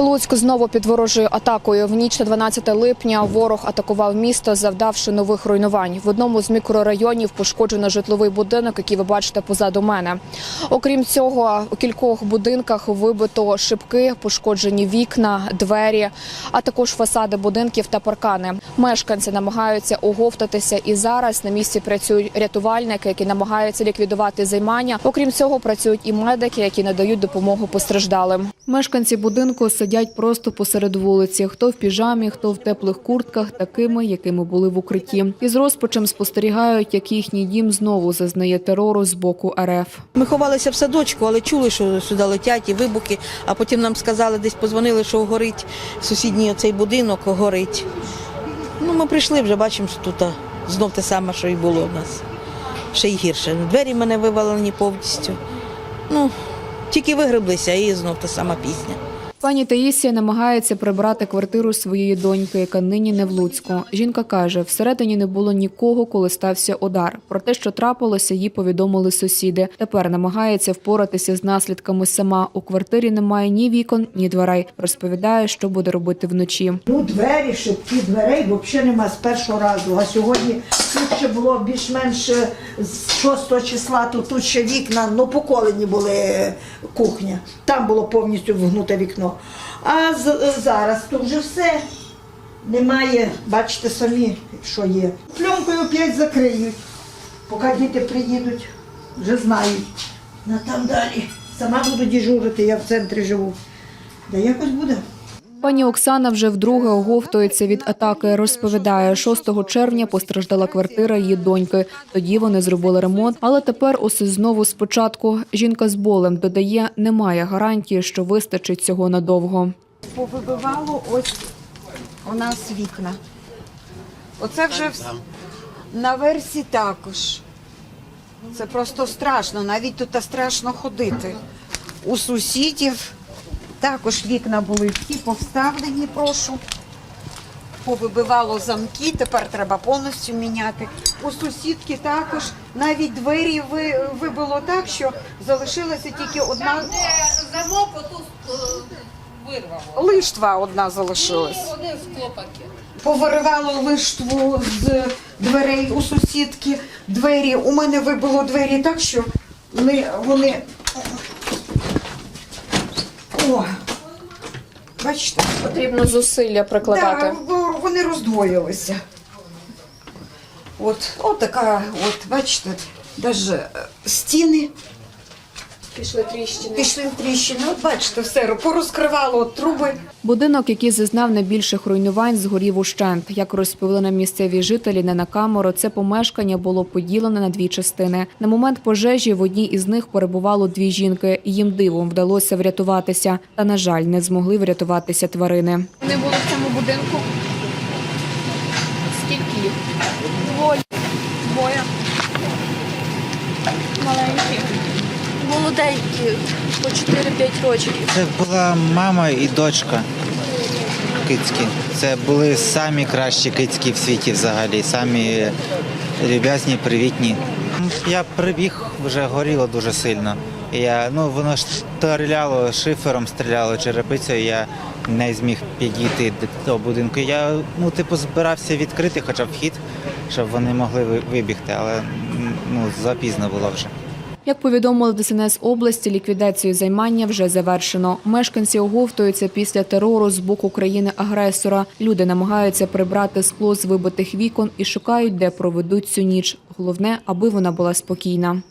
Луцьк знову під ворожою атакою. В ніч на 12 липня ворог атакував місто, завдавши нових руйнувань. В одному з мікрорайонів пошкоджено житловий будинок, який ви бачите позаду мене. Окрім цього, у кількох будинках вибито шибки, пошкоджені вікна, двері, а також фасади будинків та паркани. Мешканці намагаються оговтатися і зараз на місці працюють рятувальники, які намагаються ліквідувати займання. Окрім цього, працюють і медики, які надають допомогу постраждалим. Мешканці будинку сидять просто посеред вулиці. Хто в піжамі, хто в теплих куртках, такими, якими були в укритті. І з розпачем спостерігають, як їхній дім знову зазнає терору з боку РФ. Ми ховалися в садочку, але чули, що сюди летять і вибухи. А потім нам сказали, десь позвонили, що горить сусідній оцей будинок, горить. Ну, ми прийшли, вже бачимо, що тут знов те саме, що і було в нас. Ще й гірше. Двері мене вивалені повністю. Ну, тільки вигреблися, і знов та сама пісня. Пані Таїсія намагається прибрати квартиру своєї доньки, яка нині не в Луцьку. Жінка каже, всередині не було нікого, коли стався удар. Про те, що трапилося, їй повідомили сусіди. Тепер намагається впоратися з наслідками сама. У квартирі немає ні вікон, ні дверей. Розповідає, що буде робити вночі. Ну, двері, шибки дверей взагалі нема з першого разу. А сьогодні тут ще було більш-менш е, з 6 числа, то тут ще вікна, ну поколені були е, кухня. Там було повністю вгнуте вікно. А е, зараз то вже все. Немає, бачите самі, що є. Пленкою опять закриють. Поки діти приїдуть, вже знають. Ну там далі. Сама буду дежурити, я в центрі живу. Да якось буде. Пані Оксана вже вдруге оговтується від атаки. Розповідає, 6 червня постраждала квартира її доньки. Тоді вони зробили ремонт, але тепер усе знову спочатку. Жінка з болем додає, немає гарантії, що вистачить цього надовго. повибивало ось у нас вікна. Оце вже на версі також. Це просто страшно, навіть тут страшно ходити. У сусідів також вікна були всі повставлені, прошу. Повибивало замки, тепер треба повністю міняти. У сусідки також навіть двері вибило так, що залишилася тільки одна Замок отут е, вирвало. лиштва одна залишилась. Один з клопаки. Повиривало лиштву з дверей у сусідки. Двері у мене вибило двері так, що вони. О, бачите, Потрібно зусилля да, вони роздвоїлися. От, от така, от, бачите, навіть стіни Пішли тріщини. пішли в тріщини. От бачите, все порозкривало труби. Будинок, який зазнав найбільших руйнувань, згорів ущент. Як розповіли нам місцеві жителі, не на камеру, це помешкання було поділене на дві частини. На момент пожежі в одній із них перебувало дві жінки. Їм дивом вдалося врятуватися, та на жаль, не змогли врятуватися тварини. Вони були в цьому будинку. Скільки їх? Двоє. Двоє. Маленькі. Молоденькі, по 4-5 років. Це була мама і дочка кицькі. Це були самі кращі кицькі в світі взагалі, самі люб'язні, привітні. Я прибіг, вже горіло дуже сильно. Я, ну, воно стріляло шифером, стріляло черепицею, я не зміг підійти до будинку. Я ну, типу, збирався відкрити хоча б вхід, щоб вони могли вибігти, але ну, запізно було вже. Як повідомили ДСНС області, ліквідацію займання вже завершено. Мешканці оговтуються після терору з боку країни-агресора. Люди намагаються прибрати скло з вибитих вікон і шукають, де проведуть цю ніч. Головне, аби вона була спокійна.